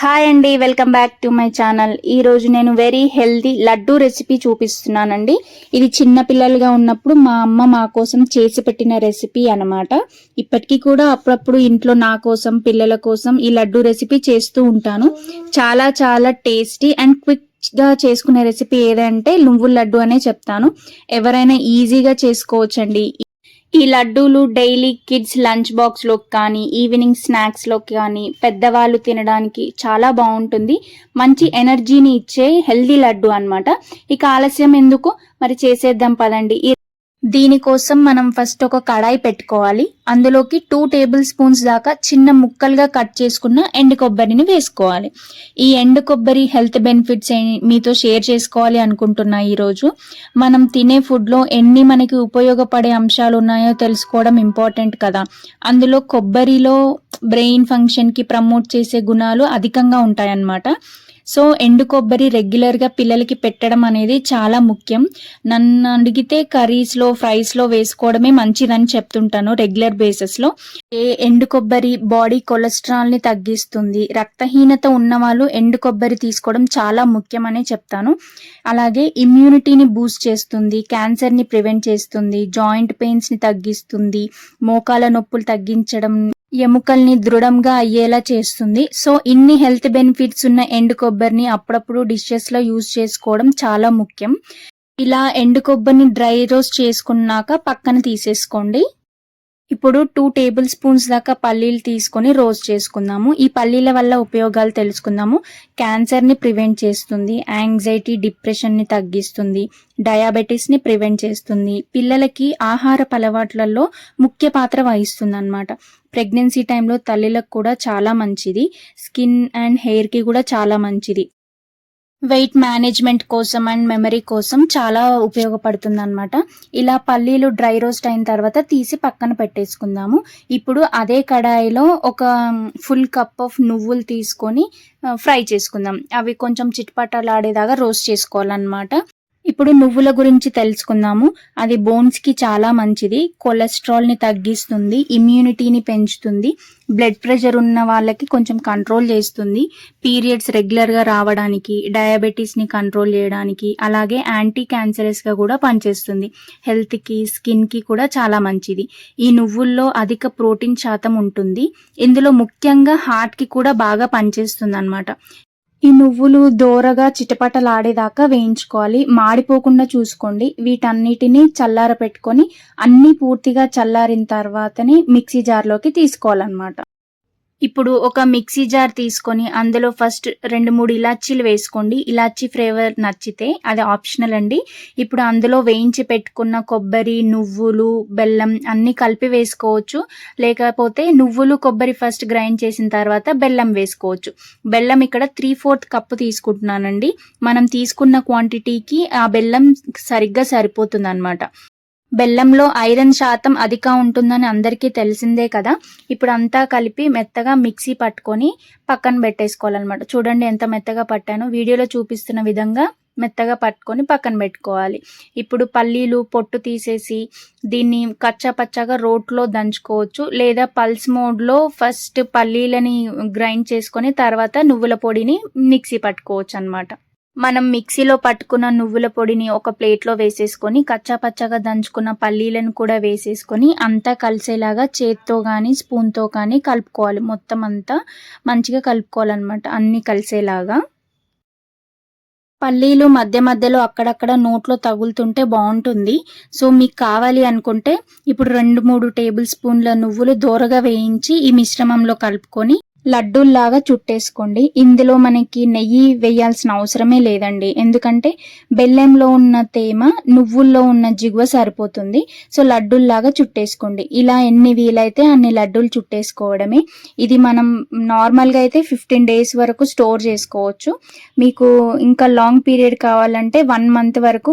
Hi అండి welcome back to my channel ఈ రోజు నేను వెరీ హెల్దీ లడ్డు రెసిపీ చూపిస్తున్నానండి. ఇది చిన్నపిల్లలుగా ఉన్నప్పుడు మా అమ్మ మా కోసం చేసి పెట్టిన రెసిపీ అన్నమాట. ఇప్పటికీ కూడా అప్పుడప్పుడు ఇంట్లో నా కోసం పిల్లల కోసం ఈ లడ్డు రెసిపీ చేస్తూ ఉంటాను. చాలా చాలా టేస్టీ అండ్ క్విక్గా చేసుకునే రెసిపీ ఏదంటే లుంగుల లడ్డు అనే చెప్తాను. ఎవరైనా ఈజీగా చేసుకోవచ్చండి. ఈ లడ్డూలు డైలీ కిడ్స్ లంచ్ బాక్స్లోకి కానీ ఈవినింగ్ స్నాక్స్లోకి కానీ పెద్దవాళ్ళు తినడానికి చాలా బాగుంటుంది. మంచి ఎనర్జీని ఇచ్చే హెల్దీ లడ్డు అన్నమాట. ఇక ఆలస్యం ఎందుకు? మరి చేసేద్దాం పదండి. దీనికోసం మనం ఫస్ట్ ఒక కడాయి పెట్టుకోవాలి. అందులోకి టూ టేబుల్ స్పూన్స్ దాకా చిన్న ముక్కలుగా కట్ చేసుకున్న ఎండు కొబ్బరిని వేసుకోవాలి. ఈ ఎండు కొబ్బరి హెల్త్ బెనిఫిట్స్ ఏ- మీతో షేర్ చేసుకోవాలి అనుకుంటున్నా ఈరోజు. మనం తినే ఫుడ్లో ఎన్ని మనకి ఉపయోగపడే అంశాలు ఉన్నాయో తెలుసుకోవడం ఇంపార్టెంట్ కదా. అందులో కొబ్బరిలో బ్రెయిన్ ఫంక్షన్కి ప్రమోట్ చేసే గుణాలు అధికంగా ఉంటాయన్నమాట. సో ఎండు కొబ్బరి రెగ్యులర్గా పిల్లలకి పెట్టడం అనేది చాలా ముఖ్యం. నన్ను అడిగితే కర్రీస్లో ఫ్రైస్లో వేసుకోవడమే మంచిదని చెప్తుంటాను రెగ్యులర్ బేసిస్లో ఏ ఎండు కొబ్బరి బాడీ కొలెస్ట్రాల్ని తగ్గిస్తుంది రక్తహీనత ఉన్న వాళ్ళు ఎండు కొబ్బరి తీసుకోవడం చాలా ముఖ్యమనే చెప్తాను. అలాగే ఇమ్యూనిటీని బూస్ట్ చేస్తుంది క్యాన్సర్ని ప్రివెంట్ చేస్తుంది జాయింట్ పెయిన్స్ని తగ్గిస్తుంది మోకాల నొప్పులు తగ్గించడం ఎముకల్ని దృఢంగా అయ్యేలా చేస్తుంది. సో ఇన్ని హెల్త్ బెనిఫిట్స్ ఉన్న ఎండు కొబ్బరిని అప్పుడప్పుడు డిషెస్లో యూజ్ చేసుకోవడం చాలా ముఖ్యం. ఇలా ఎండు కొబ్బరిని డ్రై రోస్ట్ చేసుకున్నాక పక్కన తీసేసుకోండి. ఇప్పుడు టూ టేబుల్ స్పూన్స్ దాకా పల్లీలు తీసుకొని రోస్ట్ చేసుకుందాము. ఈ పల్లీల వల్ల ఉపయోగాలు తెలుసుకుందాము. క్యాన్సర్ని ప్రివెంట్ చేస్తుంది యాంగ్జైటీ డిప్రెషన్ని తగ్గిస్తుంది డయాబెటీస్ని ప్రివెంట్ చేస్తుంది. పిల్లలకి ఆహార అలవాట్లలో ముఖ్య పాత్ర వహిస్తుంది అనమాట ప్రెగ్నెన్సీ టైంలో తల్లిలకు కూడా చాలా మంచిది. స్కిన్ అండ్ హెయిర్కి కూడా చాలా మంచిది. వెయిట్ మేనేజ్మెంట్ కోసం అండ్ మెమరీ కోసం చాలా ఉపయోగపడుతుంది అనమాట ఇలా పల్లీలు డ్రై రోస్ట్ అయిన తర్వాత తీసి పక్కన పెట్టేసుకుందాము. ఇప్పుడు అదే కడాయిలో ఒక ఫుల్ కప్ ఆఫ్ నువ్వులు తీసుకొని ఫ్రై చేసుకుందాం. అవి కొంచెం చిట్పటలాడేదాకా రోస్ట్ చేసుకోవాలన్నమాట. ఇప్పుడు నువ్వుల గురించి తెలుసుకుందాము. అది బోన్స్కి చాలా మంచిది. కొలెస్ట్రాల్ని తగ్గిస్తుంది ఇమ్యూనిటీని పెంచుతుంది. బ్లడ్ ప్రెషర్ ఉన్న వాళ్ళకి కొంచెం కంట్రోల్ చేస్తుంది. పీరియడ్స్ రెగ్యులర్గా రావడానికి డయాబెటీస్ని కంట్రోల్ చేయడానికి అలాగే యాంటీ క్యాన్సరస్గా కూడా పనిచేస్తుంది. హెల్త్కి స్కిన్కి కూడా చాలా మంచిది. ఈ నువ్వుల్లో అధిక ప్రోటీన్ శాతం ఉంటుంది. ఇందులో ముఖ్యంగా హార్ట్కి కూడా బాగా పనిచేస్తుంది అనమాట ఈ నువ్వులు దోరగా చిటపటలాడేదాకా వేయించుకోవాలి. మాడిపోకుండా చూసుకోండి. వీటన్నిటిని చల్లార పెట్టుకొని అన్ని పూర్తిగా చల్లారిన తర్వాతనే మిక్సీ జార్లోకి తీసుకోవాలన్నమాట. ఇప్పుడు ఒక మిక్సీ జార్ తీసుకొని అందులో ఫస్ట్ రెండు మూడు ఇలాచీలు వేసుకోండి. ఇలాచీ ఫ్లేవర్ నచ్చితే అది ఆప్షనల్ అండి. ఇప్పుడు అందులో వేయించి పెట్టుకున్న కొబ్బరి నువ్వులు బెల్లం అన్ని కలిపి వేసుకోవచ్చు. లేకపోతే నువ్వులు కొబ్బరి ఫస్ట్ గ్రైండ్ చేసిన తర్వాత బెల్లం వేసుకోవచ్చు. బెల్లం ఇక్కడ త్రీ ఫోర్త్ కప్పు తీసుకుంటున్నానండి. మనం తీసుకున్న క్వాంటిటీకి ఆ బెల్లం సరిగ్గా సరిపోతుంది అనమాట బెల్లంలో ఐరన్ శాతం అధిక ఉంటుందని అందరికీ తెలిసిందే కదా. ఇప్పుడు అంతా కలిపి మెత్తగా మిక్సీ పట్టుకొని పక్కన పెట్టేసుకోవాలన్నమాట. చూడండి ఎంత మెత్తగా పట్టానో. వీడియోలో చూపిస్తున్న విధంగా మెత్తగా పట్టుకొని పక్కన పెట్టుకోవాలి. ఇప్పుడు పల్లీలు పొట్టు తీసేసి దీన్ని కచ్చా పచ్చాగా రోట్లో దంచుకోవచ్చు. లేదా పల్స్ మోడ్లో ఫస్ట్ పల్లీలని గ్రైండ్ చేసుకొని తర్వాత నువ్వుల పొడిని మిక్సీ పట్టుకోవచ్చు అన్నమాట మనం మిక్సీలో పట్టుకున్న నువ్వుల పొడిని ఒక ప్లేట్లో వేసేసుకొని కచ్చా పచ్చగా దంచుకున్న పల్లీలను కూడా వేసేసుకొని అంతా కలిసేలాగా చేత్తో కానీ స్పూన్తో కానీ కలుపుకోవాలి. మొత్తం అంతా మంచిగా కలుపుకోవాలన్నమాట అన్నీ కలిసేలాగా. పల్లీలు మధ్య మధ్యలో అక్కడక్కడ నోట్లో తగులుతుంటే బాగుంటుంది. సో మీకు కావాలి అనుకుంటే ఇప్పుడు రెండు మూడు టేబుల్ స్పూన్ల నువ్వులు దోరగా వేయించి ఈ మిశ్రమంలో కలుపుకొని లడ్డూల్లాగా చుట్టేసుకోండి. ఇందులో మనకి నెయ్యి వేయాల్సిన అవసరమే లేదండి. ఎందుకంటే బెల్లంలో ఉన్న తేమ నువ్వుల్లో ఉన్న జిగువ సరిపోతుంది. సో లడ్డూల్లాగా చుట్టేసుకోండి. ఇలా ఎన్ని వీలైతే అన్ని లడ్డూలు చుట్టేసుకోవడమే. ఇది మనం నార్మల్గా అయితే ఫిఫ్టీన్ డేస్ వరకు స్టోర్ చేసుకోవచ్చు. మీకు ఇంకా లాంగ్ పీరియడ్ కావాలంటే వన్ మంత్ వరకు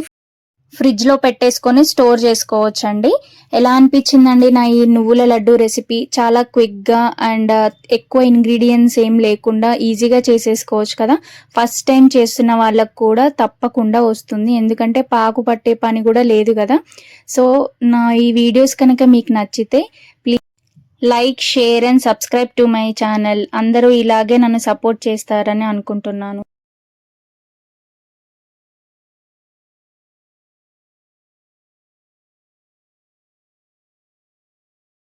ఫ్రిడ్జ్లో పెట్టేసుకొని స్టోర్ చేసుకోవచ్చు అండి ఎలా అనిపించిందండి నా ఈ నువ్వుల లడ్డు రెసిపీ? చాలా క్విక్గా అండ్ ఎక్కువ ఇంగ్రీడియంట్స్ ఏం లేకుండా ఈజీగా చేసేసుకోవచ్చు కదా. ఫస్ట్ టైం చేస్తున్న వాళ్ళకు కూడా తప్పకుండా వస్తుంది. ఎందుకంటే పాకు పట్టే పని కూడా లేదు కదా. సో నా ఈ వీడియోస్ కనుక మీకు నచ్చితే please like share and subscribe to my channel. అందరూ ఇలాగే నన్ను సపోర్ట్ చేస్తారని అనుకుంటున్నాను.